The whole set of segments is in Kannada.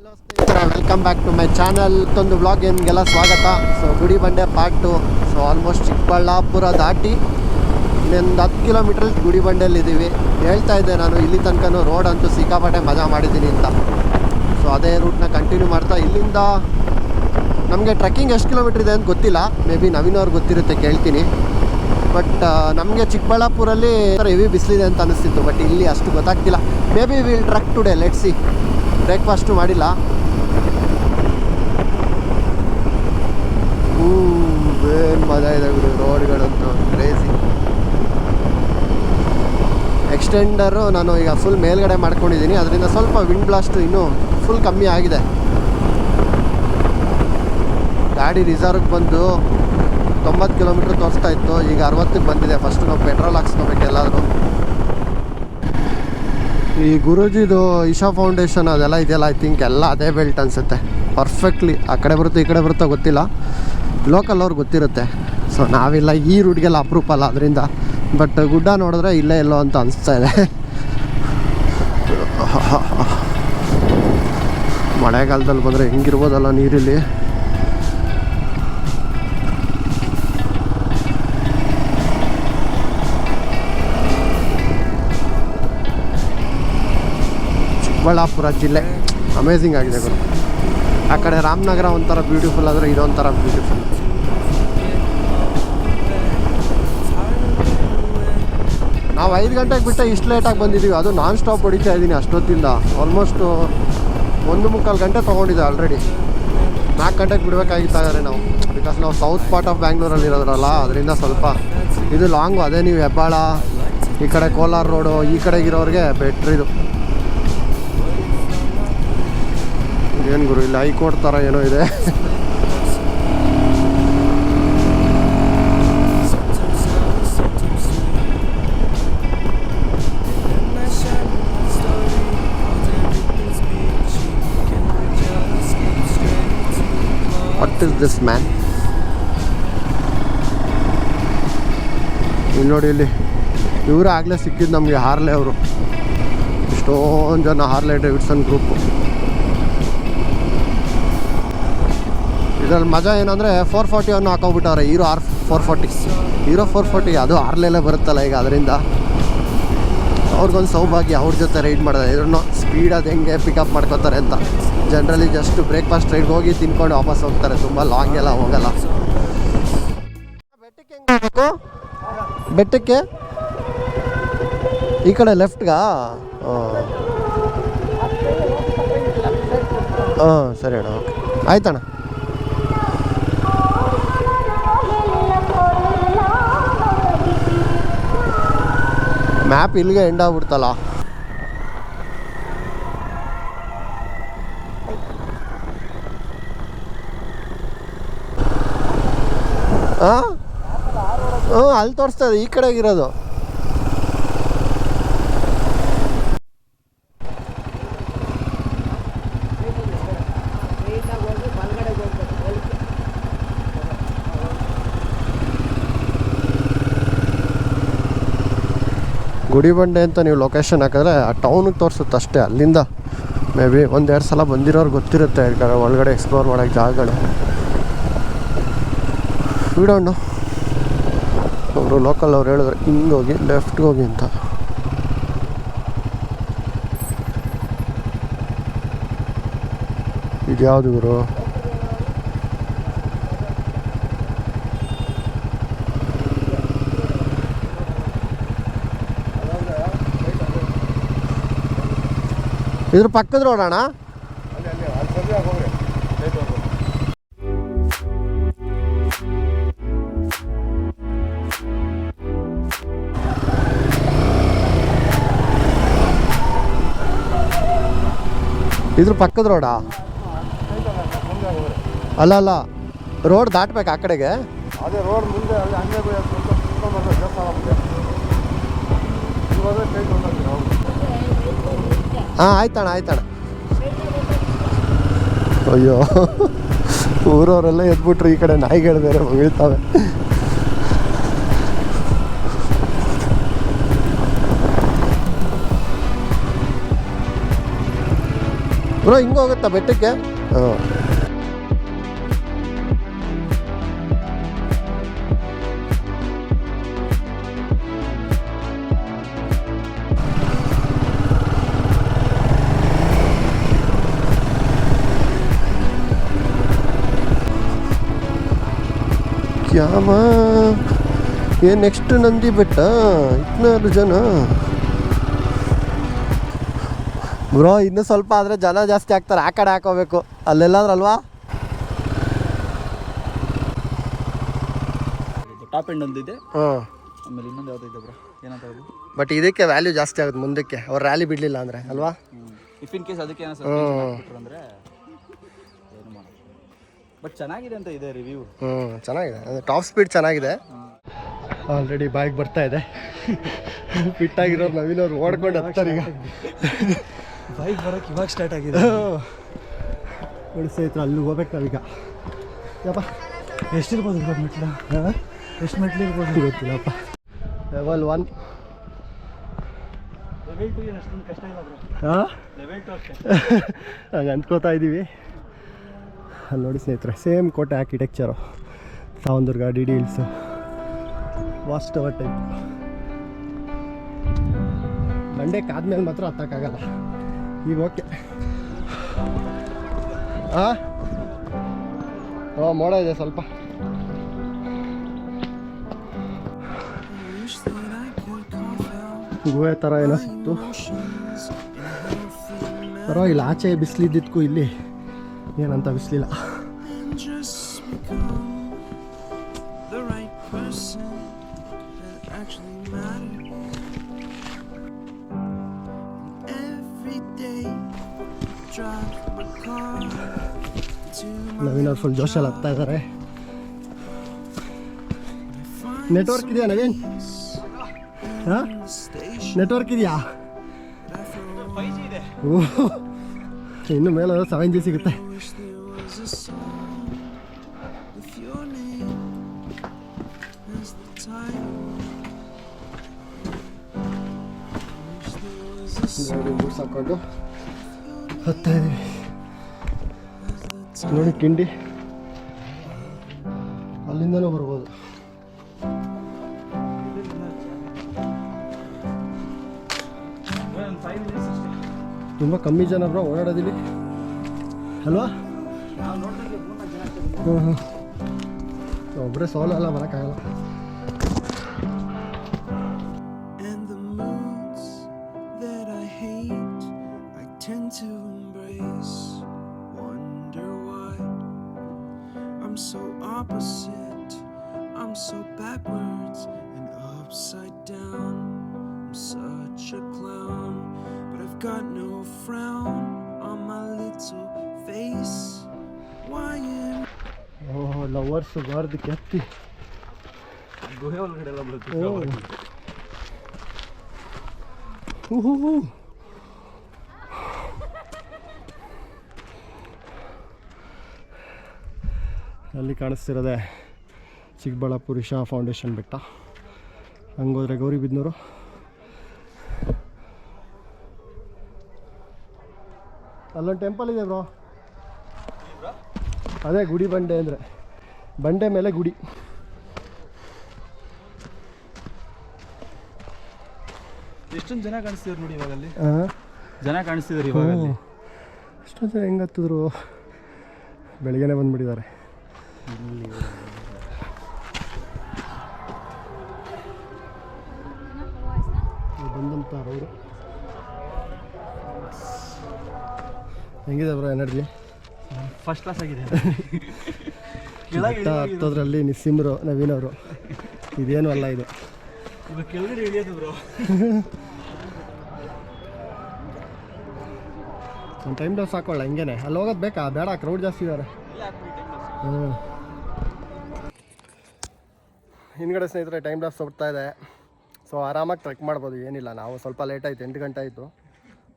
ಹಲೋ ಸ್ನೇಹಿತರೆ welcome back to my channel ಮತ್ತೊಂದು ವ್ಲಾಗ್ ನಿಮಗೆಲ್ಲ ಸ್ವಾಗತ. So Gudibande part two so almost Chikkaballapur ದಾಟಿ ಇನ್ನೊಂದು ಹತ್ತು ಕಿಲೋಮೀಟ್ರಲ್ಲಿ ಗುಡಿ ಬಂಡೆಯಲ್ಲಿ ಇದ್ದೀವಿ ಹೇಳ್ತಾ ಇದ್ದೆ ನಾನು, ಇಲ್ಲಿ ತನಕನೂ ರೋಡ್ ಅಂತೂ ಸಿಕ್ಕಾಪಟ್ಟೆ ಮಜಾ ಮಾಡಿದ್ದೀನಿ ಅಂತ. ಸೊ ಅದೇ ರೂಟ್ನ ಕಂಟಿನ್ಯೂ ಮಾಡ್ತಾ, ಇಲ್ಲಿಂದ ನಮಗೆ ಟ್ರೆಕ್ಕಿಂಗ್ ಎಷ್ಟು ಕಿಲೋಮೀಟ್ರ್ ಇದೆ ಅಂತ ಗೊತ್ತಿಲ್ಲ. ಮೇ ಬಿ ನವೀನ್ ಅವ್ರಿಗೆ ಗೊತ್ತಿರುತ್ತೆ, ಕೇಳ್ತೀನಿ. ಬಟ್ ನಮಗೆ ಚಿಕ್ಕಬಳ್ಳಾಪುರಲ್ಲಿ ಹೆವಿ ಬಿಸಿಲಿದೆ ಅಂತ ಅನಿಸ್ತಿತ್ತು. ಬಟ್ ಇಲ್ಲಿ ಅಷ್ಟು ಗೊತ್ತಾಗ್ತಿಲ್ಲ. Maybe will trek today let see breakfast ಮಾಡಿಲ್ಲ. ಏನು ಮಜಾ ಇದೆ ಗುರು ರೋಡ್ಗಳಂತೂ ಕ್ರೇಜಿ ಎಕ್ಸ್ಟೆಂಡರು ನಾನು ಈಗ ಫುಲ್ ಮೇಲ್ಗಡೆ ಮಾಡ್ಕೊಂಡಿದ್ದೀನಿ, ಅದರಿಂದ ಸ್ವಲ್ಪ ವಿಂಡ್ ಬ್ಲಾಸ್ಟು ಇನ್ನೂ ಫುಲ್ ಕಮ್ಮಿ ಆಗಿದೆ. ಗಾಡಿ ರಿಸರ್ವ್ಗೆ ಬಂದು ತೊಂಬತ್ತು ಕಿಲೋಮೀಟ್ರ್ ತೋರಿಸ್ತಾ ಇತ್ತು, ಈಗ ಅರವತ್ತಕ್ಕೆ ಬಂದಿದೆ ಫಸ್ಟ್ ನಾವು ಪೆಟ್ರೋಲ್ ಹಾಕ್ಸ್ಕೊಬೇಕು ಎಲ್ಲಾದರೂ ಈ ಗುರುಜಿದು ಇಶಾ ಫೌಂಡೇಶನ್ ಅದೆಲ್ಲ ಇದೆಯಲ್ಲ ಐ ಥಿಂಕ್ ಎಲ್ಲ ಅದೇ ಬೆಲ್ಟ್ ಅನಿಸುತ್ತೆ. ಪರ್ಫೆಕ್ಟ್ಲಿ ಆ ಕಡೆ ಬರುತ್ತೆ ಈ ಕಡೆ ಬರುತ್ತೋ ಗೊತ್ತಿಲ್ಲ. ಲೋಕಲ್ ಅವ್ರಿಗೆ ಗೊತ್ತಿರುತ್ತೆ. ಸೊ ನಾವಿಲ್ಲ ಈ ರೂಟ್ಗೆಲ್ಲ ಅಪ್ರೂಪ್ ಅಲ್ಲ ಅದರಿಂದ. ಬಟ್ ಗುಡ್ಡ ನೋಡಿದ್ರೆ ಇಲ್ಲೇ ಎಲ್ಲೋ ಅಂತ ಅನಿಸ್ತಾ ಇದೆ. ಮಳೆಗಾಲದಲ್ಲಿ ಬಂದರೆ ಹೆಂಗಿರ್ಬೋದಲ್ಲ ನೀರಿಲ್ಲಿ. ಚಿಕ್ಕಬಳ್ಳಾಪುರ ಜಿಲ್ಲೆ. ಅಮೇಝಿಂಗ್ ಆಗಿದೆ ಗುರು. ಆ ಕಡೆ ರಾಮನಗರ ಒಂಥರ ಬ್ಯೂಟಿಫುಲ್ ಆದರೆ ಇದೊಂಥರ ಬ್ಯೂಟಿಫುಲ್ ನಾವು ಐದು ಗಂಟೆಗೆ ಬಿಟ್ಟೆ ಇಷ್ಟು ಲೇಟಾಗಿ ಬಂದಿದ್ದೀವಿ ಅದು ನಾನ್ ಸ್ಟಾಪ್ ಹೊಡಿತಾ ಇದ್ದೀನಿ ಅಷ್ಟೊತ್ತಿಂದ. ಆಲ್ಮೋಸ್ಟು ಒಂದು ಮುಕ್ಕಾಲು ಗಂಟೆ ತೊಗೊಂಡಿದ್ದೆ ಆಲ್ರೆಡಿ ನಾಲ್ಕು ಗಂಟೆಗೆ ಬಿಡಬೇಕಾಗಿತ್ತಾಗಾರೆ ನಾವು. ಬಿಕಾಸ್ ನಾವು ಸೌತ್ ಪಾರ್ಟ್ ಆಫ್ ಬ್ಯಾಂಗ್ಳೂರಲ್ಲಿ ಇರೋದ್ರಲ್ಲ, ಅದರಿಂದ ಸ್ವಲ್ಪ ಇದು ಲಾಂಗು ಅದೇ ನೀವು ಹೆಬ್ಬಾಳ, ಈ ಕಡೆ ಕೋಲಾರ ರೋಡು ಈ ಕಡೆಗಿರೋರಿಗೆ ಬೆಟ್ರ್ ಏನು ಗುರು, ಇಲ್ಲಿ ಹೈಕೋರ್ಟ್ ಥರ ಏನೋ ಇದೆ. ವಾಟ್ ಇಸ್ ದಿಸ್ ಮ್ಯಾನ್ ಇಲ್ಲಿ ನೋಡಿ, ಇಲ್ಲಿ ಇವರು ಆಗಲೇ ಸಿಕ್ಕಿದ್ದು ನಮಗೆ ಹಾರ್ಲೆ ಅವರು. ಇಷ್ಟೊಂದು ಜನ ಹಾರ್ಲೆ ಡೇವಿಡ್ಸನ್ ಗ್ರೂಪು ಇದ್ರಲ್ಲಿ ಮಜಾ ಏನಂದರೆ ಫೋರ್ ಫಾರ್ಟಿಯನ್ನು ಹಾಕೋಬಿಟ್ಟವ್ರೆ Hero R four forty Hero four forty ಅದು ಆರ್ಲೆಲ್ಲೇ ಬರುತ್ತಲ್ಲ ಈಗ ಅದರಿಂದ. ಅವ್ರಿಗೊಂದು ಸೌಭಾಗ್ಯ, ಅವ್ರ ಜೊತೆ ರೈಡ್ ಮಾಡಿದೆ. ಇದ್ರೂ ಸ್ಪೀಡ್ ಅದು ಹೆಂಗೆ ಪಿಕಪ್ ಮಾಡ್ಕೋತಾರೆ ಅಂತ. ಜನರಲಿ ಜಸ್ಟ್ ಬ್ರೇಕ್ಫಾಸ್ಟ್ ರೈಡ್ಗೆ ಹೋಗಿ ತಿನ್ಕೊಂಡು ವಾಪಸ್ ಹೋಗ್ತಾರೆ. ತುಂಬ ಲಾಂಗ್ ಎಲ್ಲ ಹೋಗಲ್ಲ. ಬೆಟ್ಟಕ್ಕೆ ಬೆಟ್ಟಕ್ಕೆ? ಈ ಕಡೆ ಲೆಫ್ಟ್ಗಾ ಹಾಂ ಸರಿ ಅಣ್ಣ ಓಕೆ ಆಯ್ತಣ್ಣ. ಮ್ಯಾಪ್ ಇಲ್ಲಿಗೆ ಎಂಡ್ ಆಗ್ಬಿಡ್ತಲ್ಲ. ಹಾಂ ಹ್ಞೂ ಅಲ್ಲಿ ತೋರಿಸ್ತಾ ಇದೆ ಈ ಕಡೆಗಿರೋದು ಗುಡಿಬಂಡೆ ಅಂತ ನೀವು ಲೊಕೇಶನ್ ಹಾಕಿದ್ರೆ ಆ ಟೌನಿಗೆ ತೋರಿಸುತ್ತೆ ಅಷ್ಟೇ, ಅಲ್ಲಿಂದ ಮೇ ಬಿ ಒಂದೆರಡು ಸಲ ಬಂದಿರೋರು ಗೊತ್ತಿರುತ್ತೆ ಕಡೆ ಒಳಗಡೆ ಎಕ್ಸ್ಪ್ಲೋರ್ ಮಾಡೋಕ್ಕೆ ಜಾಗಗಳು. ಬಿಡೋಣ ಅವರು ಲೋಕಲ್ ಅವ್ರು ಹೇಳಿದ್ರೆ ಹಿಂಗೆ ಹೋಗಿ ಲೆಫ್ಟ್ಗೆ ಹೋಗಿ ಅಂತ. ಇದು ಯಾವುದು ಗುರು? ಇದ್ರ ಪಕ್ಕದ ರೋಡ್ ಅಣ್ಣ? ಇದ್ರ ಪಕ್ಕದ ರೋಡಾ ಅಲ್ಲ ಅಲ್ಲ. ರೋಡ್ ದಾಟ್ಬೇಕು ಆ ಕಡೆಗೆ. ಅದೇ ರೋಡ್ ಮುಂದೆ ಅಲ್ಲಿ ಹಂಗೆ ಕುತ್ಕೊಂಡ್ಬಂದ್ರೆ ದೇವಸ್ಥಾನ ಮುಂದೆ ಇವಾಗ ಕೈ ತೊಗೊಂಡ್ಬರ್ತೀವಿ ನಾವು ಹಾಂ, ಆಯ್ತಣ್ಣ ಆಯ್ತಣ್ಣ. ಅಯ್ಯೋ, ಊರವರೆಲ್ಲ ಎದ್ಬಿಟ್ರು, ಈ ಕಡೆ ನಾಯಿಗಳು ಬೇರೆ ಬೀಳ್ತವೆ ಬ್ರೋ, ಹಿಂಗೆ ಬೆಟ್ಟಕ್ಕೆ? ಹಾಂ ಯಾವ? ಏ ನೆಕ್ಸ್ಟ್ ನಂದಿ ಬೆಟ್ಟ? ಇನ್ನಾರು ಜನ? ಬ್ರೋ ಇನ್ನೂ ಸ್ವಲ್ಪ ಆದರೆ ಜನ ಜಾಸ್ತಿ ಆಗ್ತಾರೆ. ಆ ಕಡೆ ಹಾಕೋಬೇಕು. ಅಲ್ಲೆಲ್ಲಾದ್ರಲ್ವಾ ಟಾಪ್ ಎಂಡ್ ಒಂದಿದೆ. ಹಾಂ. ಆಮೇಲೆ ಇನ್ನೊಂದು ಯಾವ್ದು ಇದೆ ಬ್ರೋ. ಏನಂತ ಬಟ್ ಇದಕ್ಕೆ ವ್ಯಾಲ್ಯೂ ಜಾಸ್ತಿ ಆಗುತ್ತೆ ಮುಂದಕ್ಕೆ. ಅವ್ರು ರ್ಯಾಲಿ ಬಿಡಲಿಲ್ಲ ಅಂದರೆ ಅಲ್ವಾ? ಇಫ್ ಇನ್ ಕೇಸ್ ಅದಕ್ಕೆ ಏನೋ ಅಂದ್ರೆ ಬಟ್ ಚೆನ್ನಾಗಿದೆ ಅಂತ ಇದೆ ರಿವ್ಯೂ ಹ್ಞೂ ಚೆನ್ನಾಗಿದೆ. ಟಾಪ್ ಸ್ಪೀಡ್ ಚೆನ್ನಾಗಿದೆ. ಆಲ್ರೆಡಿ ಬೈಕ್ ಬರ್ತಾ ಇದೆ. ಫಿಟ್ ಆಗಿರೋರು ನವೀನವ್ರು ಓಡ್ಕೊಂಡು ಹತ್ತಾರೆ ಈಗ ಬೈಕ್ ಬರೋಕೆ ಇವಾಗ ಸ್ಟಾರ್ಟ್ ಆಗಿದೆ. ನೋಡಿ ಸ್ನೇಹಿತರು ಅಲ್ಲಿ ಹೋಗ್ಬೇಕು ನಾವೀಗ. ಯಪ್ಪ. ಎಷ್ಟಿರ್ಬೋದು ಇರ್ಬೋದು ಮೆಟ್ಲ? ಎಷ್ಟು ಮೆಟ್ಲು ಇರ್ಬೋದು? ಗೊತ್ತಿಲ್ಲಪ್ಪ. ಲೆವೆಲ್ ಒನ್ ಲೆವೆಲ್ ಟು ಏನು ಅಷ್ಟೊಂದು ಕಷ್ಟ ಇಲ್ಲ ಬ್ರೋ ಹಾಂ? ಲೆವೆಲ್ ಟು ಅಷ್ಟೇ. ಹಂಗೆ ಅಂದ್ಕೋತಾ ಇದ್ದೀವಿ ನೋಡಿ ಸ್ನೇಹಿತರೆ ಸೇಮ್ ಕೋಟೆ architecture Savandurga D D hills vast ಅವರ್ ಟೈಪ್ ಮಂಡೇ ಕಾದ್ಮೇಲೆ ಮಾತ್ರ ಹತ್ತಕ್ಕಾಗಲ್ಲ ಈಗ ಓಕೆ ಹಾಂ ಓ ಮೋಡ ಇದೆ ಸ್ವಲ್ಪ. ಗುಹೆ ಥರ ಏನೋ ಸಿಕ್ತು. ಪರವಾಗಿಲ್ಲ, ಆಚೆ ಬಿಸಿಲಿದ್ದಕ್ಕೂ ಇಲ್ಲಿ. ಏನಂತ ಅನಿಸ್ಲಿಲ್ಲ ನವೀನ್ ಅವ್ರು ಫುಲ್ ಜೋಶಲ್ಲಿ ಆಗ್ತಾ ಇದ್ದಾರೆ ನೆಟ್ವರ್ಕ್ ಇದೆಯಾ ನವೀನ್? ನೆಟ್ವರ್ಕ್ ಇದೆಯಾ? ಓ ಇನ್ನು ಮೇಲೆ ಸೆವೆನ್ ಜಿ ಸಿಗುತ್ತೆ. ಹಾಕೊಂಡು ಹತ್ತಾ ಇದೀವಿ ನೋಡಿ ಕಿಂಡಿ ಅಲ್ಲಿಂದಲೂ ಬರ್ಬೋದು. ತುಂಬ ಕಮ್ಮಿ ಜನ ಬ್ರೋ ಓಡಾಡೋದಿಲ್ಲಿ ಅಲ್ವಾ? ಹಾಂ ಹಾಂ ಒಬ್ಬರೇ ಸೋಲಲ್ಲ, ಬರೋಕ್ಕಾಗಲ್ಲ. Got no frown on my little face. Why am Oh, lovers ಬಾರ್ದು ಕೆತ್ತಿ ಗುಹೆ ಒಳಗಡೆ ಎಲ್ಲ ಬರುತ್ತೆ. ಓ ಹೂ ಹೂ ಹೂ. ಅಲ್ಲಿ ಕಾಣಿಸ್ತಿರೋದೆ ಚಿಕ್ಕಬಳ್ಳಾಪುರಿ ಶಾ ಫೌಂಡೇಶನ್ ಬೆಟ್ಟ. ಹಂಗೋದ್ರೆ ಗೌರಿಬಿದ್ನೂರು ಅಲ್ಲೊಂದು ಟೆಂಪಲ್ ಇದೆ ಬ್ರೋ? ಅದೇ ಗುಡಿ ಬಂಡೆ ಅಂದರೆ. ಬಂಡೆ ಮೇಲೆ ಗುಡಿ. ಎಷ್ಟೊಂದು ಜನ ಕಾಣಿಸ್ತಿದ್ರು ನೋಡಿ ಇವಾಗ ಅಲ್ಲಿ ಹಾಂ ಜನ ಕಾಣಿಸ್ತಿದ್ರು ಇವಾಗ ಎಷ್ಟೊಂದು ಜನ ಹೆಂಗೆ ಹತ್ತಿದ್ರು? ಬೆಳಿಗ್ಗೆನೆ ಬಂದ್ಬಿಟ್ಟಿದ್ದಾರೆ. ಬಂದಂತ ಬಂದಂಥ ಹೆಂಗಿದೆ ಬ್ರೋ ಎನರ್ಜಿ ಫಸ್ಟ್ ಕ್ಲಾಸ್ ಆಗಿದೆ. ಹತ್ತೋದ್ರಲ್ಲಿ ನಿಸ್ಸಿಮ್ರು ನವೀನ್ ಅವರು. ಇದೇನು ಅಲ್ಲ ಇದು. ಕೆಳಗಡೆ ಇಳಿಯೋದು ಬ್ರೋ ಒಂದು ಟೈಮ್ ಡೋಸ್ ಹಾಕೊಳ್ಳ ಹಿಂಗೇನೆ. ಅಲ್ಲಿ ಹೋಗೋದು ಬೇಕಾ? ಬೇಡ ಕ್ರೌಡ್ ಜಾಸ್ತಿ ಇದ್ದಾರೆ ಹ್ಞೂ ಹಿಂದ್ಗಡೆ ಸ್ನೇಹಿತರೆ ಟೈಮ್ ಡಾಸ್ ಹೋಗ್ತಾ ಇದೆ. ಸೊ ಆರಾಮಾಗಿ ಟ್ರೆಕ್ ಮಾಡ್ಬೋದು ಏನಿಲ್ಲ. ನಾವು ಸ್ವಲ್ಪ ಲೇಟ್ ಆಯಿತು ಎಂಟು ಗಂಟೆ ಆಯಿತು.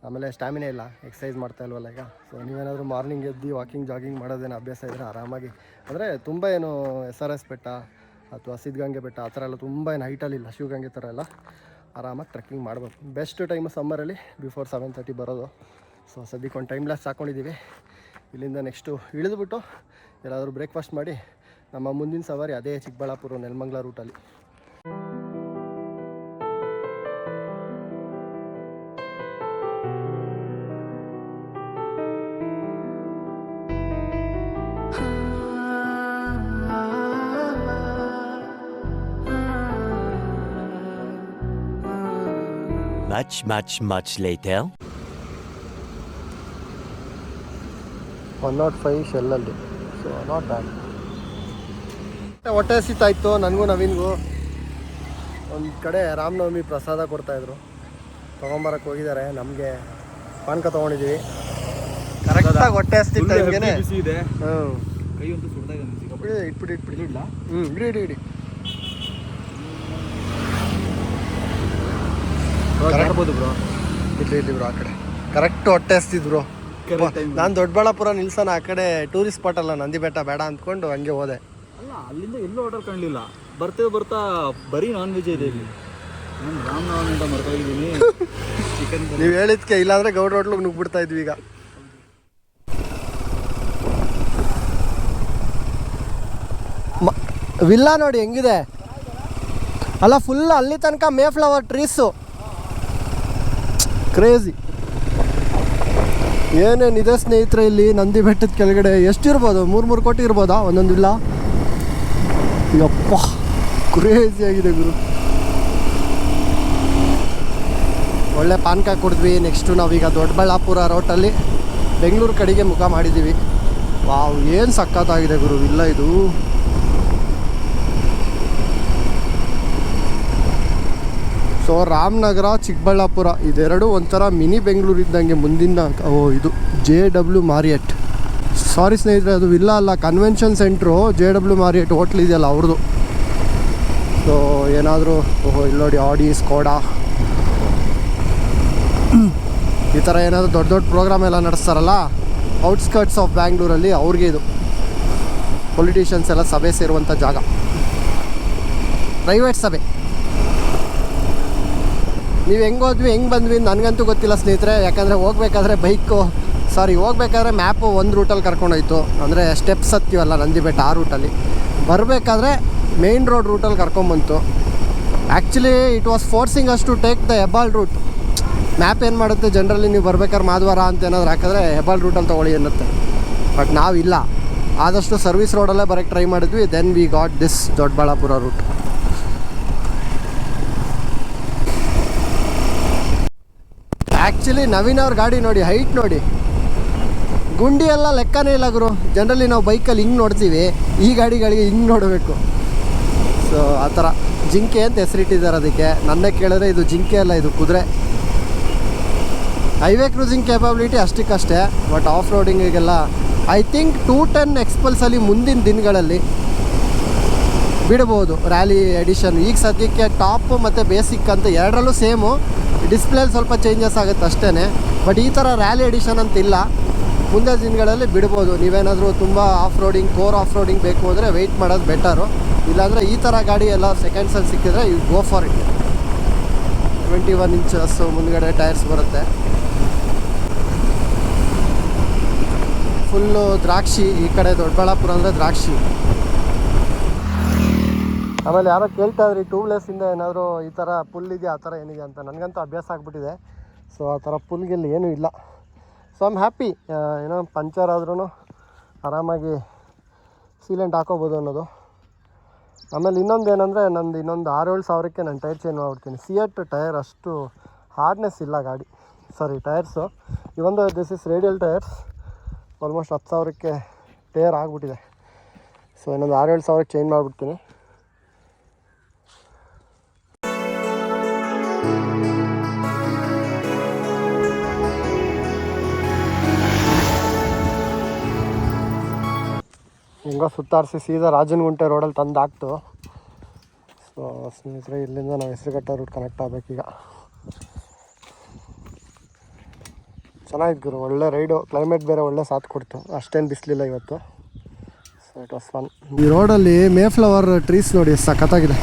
ಆಮೇಲೆ ಸ್ಟ್ಯಾಮಿನ ಇಲ್ಲ ಎಕ್ಸಸೈಸ್ ಮಾಡ್ತಾ ಇಲ್ವಲ್ಲ ಈಗ? ಸೊ ನೀವೇನಾದರೂ ಮಾರ್ನಿಂಗ್ ಎದ್ದು ವಾಕಿಂಗ್ ಜಾಗಿಂಗ್ ಮಾಡೋದೇನು ಅಭ್ಯಾಸ ಇದ್ದರೆ ಆರಾಮಾಗಿ? ಅಂದರೆ ತುಂಬ ಏನು ಎಸ್ ಆರ್ ಎಸ್ ಬೆಟ್ಟ ಅಥವಾ ಸಿದ್ಧಗಂಗೆ ಬೆಟ್ಟ ಆ ಥರ ಎಲ್ಲ ತುಂಬ ಏನು ಹೈಟಲ್ಲಿಲ್ಲ ಶಿವಗಂಗೆ ಥರ ಎಲ್ಲ ಆರಾಮಾಗಿ ಟ್ರೆಕ್ಕಿಂಗ್ ಮಾಡ್ಬೋದು. ಬೆಸ್ಟ್ ಟೈಮು ಸಮ್ಮರಲ್ಲಿ ಬಿಫೋರ್ ಸೆವೆನ್ ತರ್ಟಿ ಬರೋದು. ಸೊ ಸದ್ಯಕ್ಕೆ ಒಂದು ಟೈಮ್ ಲಾಸ್ ಹಾಕ್ಕೊಂಡಿದ್ದೀವಿ ಇಲ್ಲಿಂದ ನೆಕ್ಸ್ಟು ಇಳಿದ್ಬಿಟ್ಟು ಎಲ್ಲಾದರೂ ಬ್ರೇಕ್ಫಾಸ್ಟ್ ಮಾಡಿ ನಮ್ಮ ಮುಂದಿನ ಸವಾರಿ ಅದೇ ಚಿಕ್ಕಬಳ್ಳಾಪುರ ನೆಲಮಂಗ್ಲ ರೂಟಲ್ಲಿ Much, much, much later. One nought five ಶೆಲ್ಲಲ್ಲಿ so not bad ಹೊಟ್ಟೆ ಹಸಿತಾಯಿತ್ತು ನನಗೂ ನವೀನ್ಗೂ. ಒಂದು ಕಡೆ ರಾಮನವಮಿ ಪ್ರಸಾದ ಕೊಡ್ತಾಯಿದ್ರು ತೊಗೊಂಬರಕ್ಕೆ ಹೋಗಿದ್ದಾರೆ ನಮಗೆ ಪಾನಕ ತೊಗೊಂಡಿದ್ದೀವಿ ಕರೆಕ್ಟಾಗಿ ಹೊಟ್ಟೆ ಹಸ್ತಿತ್ತು ಹ್ಞೂ. ಇಟ್ಬಿಡಿ ಇಟ್ಬಿಡಿ? ಹ್ಞೂ ಇಡಿ ಇಡಿ ಇಡಿ. ಬ್ರೋ, ಜಾರ್ಬೋದು ಬ್ರೋ ಇಲ್ಲಿ ಇಲ್ಲಿ ಬ್ರೋ ಆ ಕಡೆ. ಕರೆಕ್ಟ್ ಹೊಟ್ಟೆ ಹಸ್ತಿದ್ರು ನಾನು ದೊಡ್ಡಬಳ್ಳಾಪುರ ನಿಲ್ಸೋಣ ಆ ಕಡೆ ಟೂರಿಸ್ಟ್ ಸ್ಪಾಟ್ ಅಲ್ಲ ನಂದಿ ಬೆಟ್ಟ ಬೇಡ ಅಂದ್ಕೊಂಡು ಹಂಗೆ ಹೋದೆ. ಅಲ್ಲ ಅಲ್ಲಿಂದ ಎಲ್ಲೂ ಹೋಟೆಲ್ ಕಾಣಲಿಲ್ಲ. ಬರ್ತೇವೆ ಬರ್ತಾ ಬರೀ ನಾನ್ ವೆಜ್ ಇದೆ ಇಲ್ಲಿ. ನಾನು ರಾಮನವಮಿ ಅಂತ ಮರ್ತೋಗಿದ್ದೀನಿ ಚಿಕನ್ ನೀವು ಹೇಳಿದ್ಕೆ ಇಲ್ಲಾಂದ್ರೆ ಗೌಡ ಹೋಟ್ಲಿಗೆ ನುಗ್ಬಿಡ್ತಾ ಇದ್ವಿ ಈಗ. ವಿಲ್ಲಾ ನೋಡಿ ಹೆಂಗಿದೆ? ಅಲ್ಲ ಫುಲ್ ಅಲ್ಲಿ ತನಕ ಮೇ ಫ್ಲವರ್ ಟ್ರೀಸು ಕ್ರೇಜಿ ಏನೇನಿದೆ ಸ್ನೇಹಿತರೆ, ಇಲ್ಲಿ ನಂದಿ ಬೆಟ್ಟದ ಕೆಳಗಡೆ ಎಷ್ಟಿರ್ಬೋದು? ಮೂರು ಮೂರು ಕೋಟಿ ಇರ್ಬೋದಾ? ಒಂದೊಂದು ಇಲ್ಲ ಯಪ್ಪ ಕ್ರೇಜಿ ಆಗಿದೆ ಗುರು. ಒಳ್ಳೆ ಪಾನಕ ಕುಡಿದ್ವಿ. ನೆಕ್ಸ್ಟು ನಾವೀಗ ದೊಡ್ಡಬಳ್ಳಾಪುರ ರೋಟಲ್ಲಿ ಬೆಂಗಳೂರು ಕಡೆಗೆ ಮುಖ ಮಾಡಿದ್ದೀವಿ. ವಾವ್, ಏನು ಸಕ್ಕತ್ತಾಗಿದೆ ಗುರು, ಇಲ್ಲ ಇದು. ಸೊ ರಾಮನಗರ ಚಿಕ್ಕಬಳ್ಳಾಪುರ ಇದೆರಡು ಒಂಥರ ಮಿನಿ ಬೆಂಗಳೂರು ಇದ್ದಂಗೆ ಮುಂದಿನ, ಓ, ಇದು ಜೆ ಡಬ್ಲ್ಯೂ ಮಾರಿಯಟ್ ಸಾರಿ ಸ್ನೇಹಿತರೆ, ಅದು ಇಲ್ಲ ಅಲ್ಲ convention centre J W Marriott hotel ಇದೆಯಲ್ಲ ಅವ್ರದ್ದು. ಸೊ ಏನಾದರೂ, ಓಹೋ, ಇಲ್ಲಿ ನೋಡಿ ಆಡಿ ಸ್ಕೋಡಾ ಈ ಥರ ಏನಾದರೂ ದೊಡ್ಡ ದೊಡ್ಡ ಪ್ರೋಗ್ರಾಮ್ ಎಲ್ಲ ನಡೆಸ್ತಾರಲ್ಲ ಔಟ್ಸ್ಕರ್ಟ್ಸ್ ಆಫ್ ಬ್ಯಾಂಗ್ಳೂರಲ್ಲಿ ಅವ್ರಿಗೆ ಇದು. ಪೊಲಿಟಿಷಿಯನ್ಸ್ ಎಲ್ಲ ಸಭೆ ಸೇರುವಂಥ ಜಾಗ. ಪ್ರೈವೇಟ್ ಸಭೆ. ನೀವು ಹೆಂಗೆ ಹೋದ್ವಿ ಹೆಂಗೆ ಬಂದ್ವಿ ನನಗಂತೂ ಗೊತ್ತಿಲ್ಲ ಸ್ನೇಹಿತರೆ. ಯಾಕಂದರೆ ಹೋಗ್ಬೇಕಾದ್ರೆ ಬೈಕು ಸಾರಿ ಹೋಗ್ಬೇಕಾದ್ರೆ ಮ್ಯಾಪು ಒಂದು ರೂಟಲ್ಲಿ ಕರ್ಕೊಂಡೋಯ್ತು. ಅಂದರೆ ಸ್ಟೆಪ್ಸ್ ಹತ್ತೀವಲ್ಲ ನಂದಿ ಬೆಟ್ಟ ಆ ರೂಟಲ್ಲಿ ಬರಬೇಕಾದ್ರೆ ಮೇಯ್ನ್ ರೋಡ್ ರೂಟಲ್ಲಿ ಕರ್ಕೊಂಬಂತು. Actually it was forcing us to take the Hebbal route map ಏನು ಮಾಡುತ್ತೆ? ಜನರಲ್ಲಿ ನೀವು ಬರ್ಬೇಕಾದ್ರೆ ಮಾಧವಾರ ಅಂತ ಏನಾದ್ರು ಹಾಕಿದ್ರೆ ಹೆಬ್ಬಾಳ್ ರೂಟಲ್ಲಿ ತೊಗೊಳ್ಳಿ ಅನ್ನುತ್ತೆ. ಬಟ್ ನಾವಿಲ್ಲ. ಆದಷ್ಟು ಸರ್ವಿಸ್ ರೋಡಲ್ಲೇ ಬರೋಕ್ಕೆ ಟ್ರೈ ಮಾಡಿದ್ವಿ. Then we got this Doddaballapur route actually Naveen ಅವ್ರ ಗಾಡಿ ನೋಡಿ ಹೈಟ್ ನೋಡಿ. ಗುಂಡಿ ಎಲ್ಲ ಲೆಕ್ಕನೇ ಇಲ್ಲ ಗುರು. ಜನರಲಿ ನಾವು ಬೈಕಲ್ಲಿ ಹಿಂಗೆ ನೋಡ್ತೀವಿ. ಈ ಗಾಡಿಗಳಿಗೆ ಹಿಂಗೆ ನೋಡಬೇಕು. ಸೊ ಆ ಥರ. ಜಿಂಕೆ ಅಂತ ಹೆಸರಿಟ್ಟಿದ್ದಾರೆ ಅದಕ್ಕೆ. ನನ್ನ ಕೇಳಿದ್ರೆ ಇದು ಜಿಂಕೆ ಅಲ್ಲ, ಇದು ಕುದುರೆ. ಹೈವೇ ಕ್ರೂಸಿಂಗ್ ಕ್ಯಾಪಬಿಲಿಟಿ ಅಷ್ಟಕ್ಕಷ್ಟೇ ಬಟ್ ಆಫ್ ರೋಡಿಂಗಿಗೆಲ್ಲ ಐ ಥಿಂಕ್ ಟೂ ಟೆನ್ ಎಕ್ಸ್ಪಲ್ಸಲ್ಲಿ ಮುಂದಿನ ದಿನಗಳಲ್ಲಿ ಬಿಡ್ಬೋದು ರ್ಯಾಲಿ ಎಡಿಷನ್ ಈಗ ಸದ್ಯಕ್ಕೆ ಟಾಪ್ ಮತ್ತು ಬೇಸಿಕ್ ಅಂತ ಎರಡರಲ್ಲೂ ಸೇಮು ಡಿಸ್ಪ್ಲೇಲಿ ಸ್ವಲ್ಪ ಚೇಂಜಸ್ ಆಗುತ್ತೆ ಅಷ್ಟೇ ಬಟ್ ಈ ಥರ ರ್ಯಾಲಿ ಎಡಿಷನ್ ಅಂತ ಇಲ್ಲ. ಮುಂದೆ ದಿನಗಳಲ್ಲಿ ಬಿಡ್ಬೋದು ನೀವೇನಾದರೂ ತುಂಬ off roading core off roading ಬೇಕು ಅಂದರೆ ವೆಯ್ಟ್ ಮಾಡೋದು ಬೆಟರು ಇಲ್ಲಾಂದರೆ ಈ ಥರ ಗಾಡಿ ಎಲ್ಲ ಸೆಕೆಂಡ್ಸಲ್ಲಿ ಸಿಕ್ಕಿದ್ರೆ you go for it twenty one inches ಮುಂದ್ಗಡೆ ಟೈರ್ಸ್ ಬರುತ್ತೆ. ಫುಲ್ಲು ದ್ರಾಕ್ಷಿ, ಈ ಕಡೆ ದೊಡ್ಡಬಳ್ಳಾಪುರ ಅಂದರೆ ದ್ರಾಕ್ಷಿ. ಆಮೇಲೆ ಯಾರೋ ಕೇಳ್ತಾ ಇದ್ರಿ ಟ್ಯೂಬ್ಲೆಸ್ಸಿಂದ ಏನಾದರೂ ಈ ಥರ ಪುಲ್ ಇದೆಯಾ, ಆ ಥರ ಏನಿದೆ ಅಂತ. ನನಗಂತೂ ಅಭ್ಯಾಸ ಆಗಿಬಿಟ್ಟಿದೆ. ಸೊ ಆ ಥರ ಪುಲ್ಗಿಲ್ಲಿ ಏನೂ ಇಲ್ಲ. ಸೊ ಐಮ್ ಹ್ಯಾಪಿ ಏನೋ ಪಂಚರ್ ಆದ್ರೂ ಆರಾಮಾಗಿ ಸೀಲೆಂಟ್ ಹಾಕೋಬೋದು ಅನ್ನೋದು. ಆಮೇಲೆ ಇನ್ನೊಂದು ಏನಂದರೆ, ನಂದು ಇನ್ನೊಂದು ಆರು ಏಳು ಸಾವಿರಕ್ಕೆ ನಾನು ಟೈರ್ ಚೇಂಜ್ ಮಾಡ್ಬಿಡ್ತೀನಿ. ಸಿಯಟ್ ಟೈರ್ ಅಷ್ಟು ಹಾರ್ಡ್ನೆಸ್ ಇಲ್ಲ ಗಾಡಿ. ಸಾರಿ tyres ಇವೊಂದು this is radial tyres almost ಹತ್ತು ಸಾವಿರಕ್ಕೆ ಟೇರ್ ಆಗಿಬಿಟ್ಟಿದೆ. ಸೊ ಇನ್ನೊಂದು ಆರು ಏಳು ಸಾವಿರಕ್ಕೆ ಚೇಂಜ್ ಮಾಡಿಬಿಡ್ತೀನಿ. ಹೆಂಗೋ ಸುತ್ತಾರಿಸಿ ಸೀದಾ ರಾಜನಗುಂಟೆ ರೋಡಲ್ಲಿ ತಂದು ಹಾಕ್ತು ಸೊ ಸ್ನೇಹಿತರೆ, ಇಲ್ಲಿಂದ ನಾವು ಹೆಸರುಘಟ್ಟ ರೂಟ್ ಕನೆಕ್ಟ್ ಆಗಬೇಕೀಗ ಚೆನ್ನಾಗಿತ್ತು ಗುರು, ಒಳ್ಳೆ ರೈಡು ಕ್ಲೈಮೇಟ್ ಬೇರೆ ಒಳ್ಳೆ ಸಾಥ್ ಕೊಡ್ತು. ಅಷ್ಟೇನು ಬಿಸಿಲಿಲ್ಲ ಇವತ್ತು. ಸೊ ಇಟ್ ವಾಸ್ ಫನ್ ಈ ರೋಡಲ್ಲಿ ಮೇ ಫ್ಲವರ್ ಟ್ರೀಸ್ ನೋಡಿ ಸಖತ್ತಾಗಿದೆ.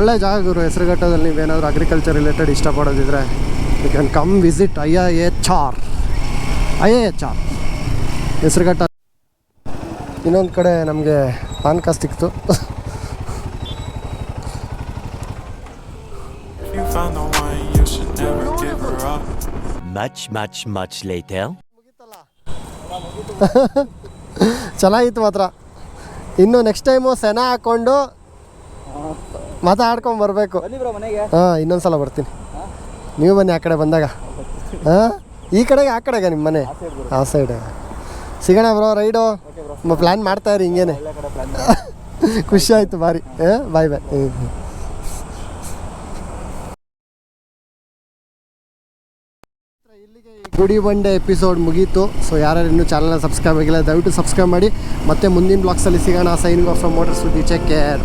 ಒಳ್ಳೆ ಜಾಗ ಗುರು ಹೆಸರುಘಟ್ಟದಲ್ಲಿ ನೀವೇನಾದರೂ agriculture related ಇಷ್ಟಪಡೋದಿದ್ರೆ you can come visit I I H R I I H R Hesaraghatta ಇನ್ನೊಂದು ಕಡೆ ನಮಗೆ ಪಾನ್ಕ ಸಿಕ್ತು. ಚೆನ್ನಾಗಿತ್ತು ಮಾತ್ರ. ಇನ್ನು ನೆಕ್ಸ್ಟ್ ಟೈಮು ಸೆನ ಹಾಕ್ಕೊಂಡು ಮಾತಾಡ್ಕೊಂಡು ಬರಬೇಕು. ಹಾಂ ಇನ್ನೊಂದು ಸಲ ಬರ್ತೀನಿ ನೀವು ಬನ್ನಿ ಆ ಕಡೆ ಬಂದಾಗ. ಹಾಂ? ಈ ಕಡೆಗೆ ಆ ಕಡೆಗೆ ನಿಮ್ಮ ಮನೆ? ಆ ಸೈಡ್ ಸಿಗೋಣ ಬ್ರೋ ರೈಡು. ಪ್ಲ್ಯಾನ್ ಮಾಡ್ತಾ ಇರಿ ಹಿಂಗೇನೆ. ಖುಷಿ ಆಯಿತು ಬಾರಿ ಹಾಂ ಬಾಯ್ ಬಾಯ್ ಇಲ್ಲಿಗೆ ಈ ಗುಡಿ ಬಂಡೆ ಎಪಿಸೋಡ್ ಮುಗೀತು. ಸೊ ಯಾರು ಇನ್ನೂ ಚಾನಲ್ನ ಸಬ್ಸ್ಕ್ರೈಬ್ ಆಗಿಲ್ಲ ದಯವಿಟ್ಟು ಸಬ್ಸ್ಕ್ರೈಬ್ ಮಾಡಿ. ಮತ್ತೆ ಮುಂದಿನ ಬ್ಲಾಗ್ಸಲ್ಲಿ ಸಿಗೋಣ. Signing off from motor Suddi take care